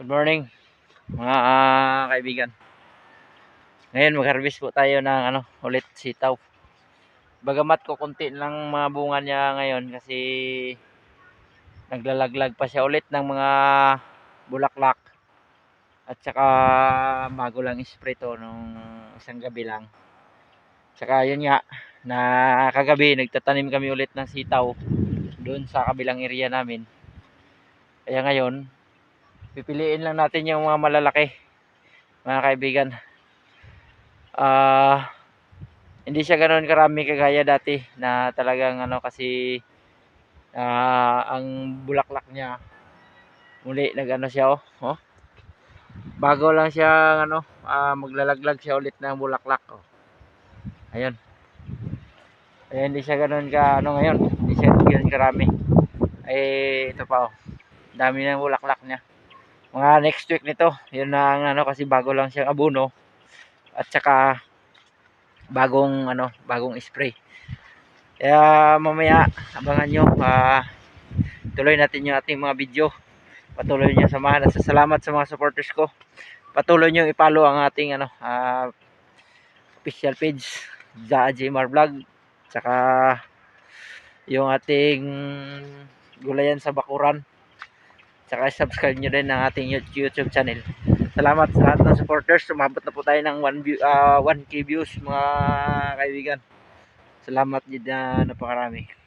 Good morning mga ah, kaibigan. Ngayon mag-harvest po tayo ng ano, ulit sitaw. Bagamat ko konti lang mga bunga niya ngayon kasi naglalaglag pa siya ulit ng mga bulaklak. At saka bago lang spray to nung isang gabi lang. Saka yun nga na kagabi nagtatanim kami ulit ng sitaw doon sa kabilang area namin. Kaya ngayon, pipiliin lang natin yung mga malalaki mga kaibigan. Ah hindi siya ganoon karami kagaya dati na talagang ano kasi ah, ang bulaklak niya muli nagano siya oh, oh. bago lang siya ano ah, maglalaglag siya ulit ng bulaklak oh. ayun. Ayan, hindi siya ganoon ka ano ngayon. Hindi siya ganoon karami. Eh ito pa oh. Dami ng bulaklak niya mga next week nito. Yun na ang ano kasi bago lang siyang abuno. At saka bagong ano bagong spray. Kaya mamaya abangan nyo ah, tuloy natin yung ating mga video. Patuloy nyo samahan. At salamat sa mga supporters ko. Patuloy nyo ipalo ang ating ano ah, official page. Zaa Jmar Vlog. Saka yung ating gulayan sa bakuran Tsaka subscribe nyo din ang ating YouTube channel. Salamat sa lahat ng supporters. Sumabot na po tayo ng 1 view, ah, 1k views mga kaibigan. Salamat din na napakarami.